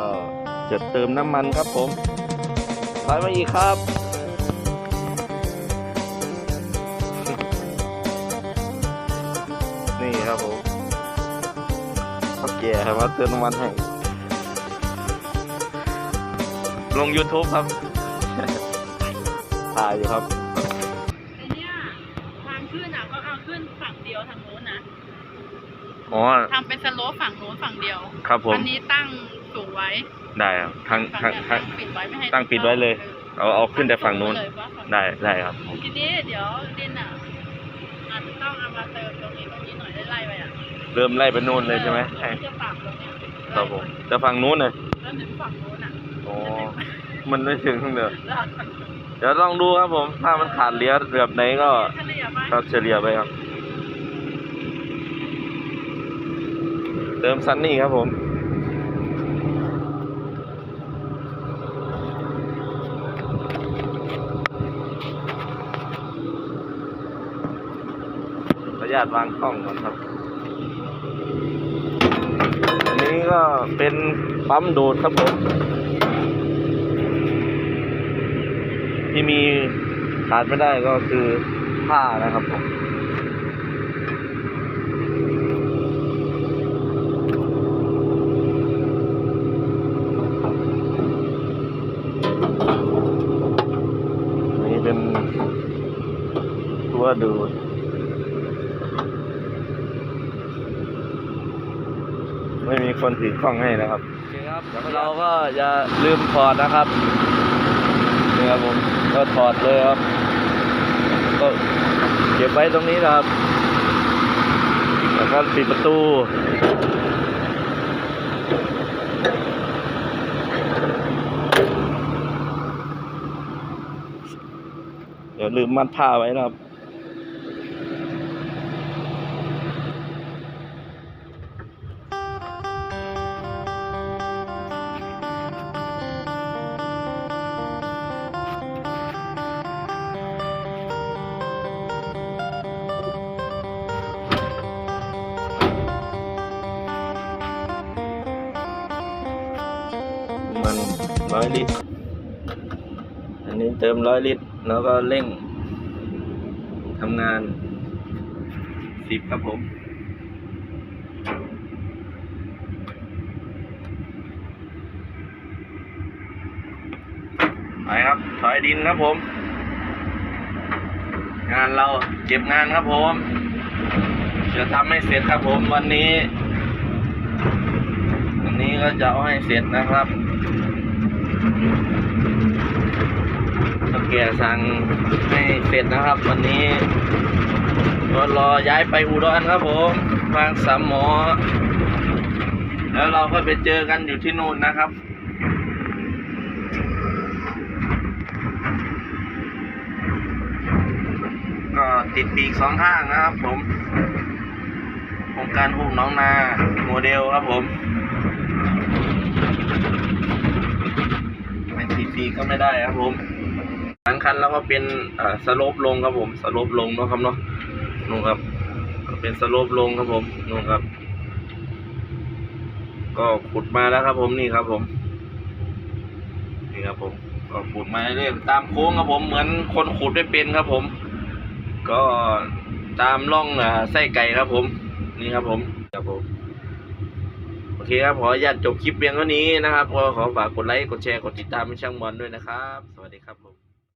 ก็จะเติมน้ำมันครับผมถอยมาอีกครับ นี่ครับผมโอเคครับมาเติมน้ำมันให้ ลง YouTube ครับ ถ่ายอยู่ครับไอเนี่ยทางขึ้นอะก็เอาขึ้นฝั่งเดียวทางโน้นนะอ๋อทำเป็นสโลปฝั่งโน้นฝั่งเดียว ครับผม อันี้ตั้ง สูงไว้ได้ครับทางฝั่งทางเนี้ยทางตั้ง ปิดไว้ไม่ให้ตั้งปิดไว้เลย เอาเอาขึ้นแต่ฝั่งนู้น เลยว่าฝั่งได้ได้ครับผมทีนี้เดี๋ยวดินอะอาจจะต้องเอามาเติมตรงนี้ตรงนี้หน่อยไล่ๆไปอะเริ่มไล่ไปนู่นเลยใช่ไหมออให้จะปรับตรงเนี้ยครับผมจะฝั่งนู้นเลยแล้วถึงฝั่งโน้นอะอ๋อมันไม่ถึงเด้อแล้วเดี๋ยวลองดูครับผม ถ้ามันขาดเหลี้ยแบบไหนก็เฉลี่ยไปครับเฉลี่ยไปครับ เติมซันนี่ครับผม ขออนุ ญาตวางกล้องก่อนครับ อันนี้ก็เป็นปั๊มดูดครับผม ที่มีขาดไม่ได้ก็คือผ้านะครับผมนี่เป็นตัวดูด ไม่มีคนถือกล้องให้นะครับเราก็อย่าลืมถอดนะครับนี่ครับผมก็ถอดเลยครับ ก็เก็บไว้ตรงนี้นะครับแล้วก็ปิดประตูเดี๋ยวลืมมัดผ้าไว้นะครับ ร้อยลิตร อันนี้เติมร้อยลิตร แล้วก็เร่งทำงานสิบครับผมไปครับถอยดินครับผม งานเราเก็บงานครับผม จะทำให้เสร็จครับผมวันนี้ วันนี้ก็จะเอาให้เสร็จนะครับ ตะเกียสั่งให้เสร็จนะครับ วันนี้ก็รอย้ายไปอุดรครับผมบางสามหมอ แล้วเราก็ไปเจอกันอยู่ที่นู่นนะครับก็ติดปีกสองข้างนะครับผมโครงการหุบหน้องนาโมเดลครับผม ไม่ทีก็ไม่ได้ครับผมทั้งคันแล้วก็เป็นสโลปลงครับผมสโลปลงเนาะครับเนาะนู่นครับ เป็นสโลปลงครับผมนู่นครับ ก็ขุดมาแล้วครับผมนี่ครับผมนี่ครับผมก็ขุดมาเรื่อยๆตามโค้งครับผมเหมือนคนขุดไม่เป็นครับผม ก็ตามร่องไส้ไก่ครับผม นี่ครับผมครับผม โอเคครับ ขออนุญาตจบคลิปเพียงเท่านี้นะครับก็ขอฝากกดไลค์ กดแชร์ กดติดตามให้ช่างบอลด้วยนะครับ สวัสดีครับผม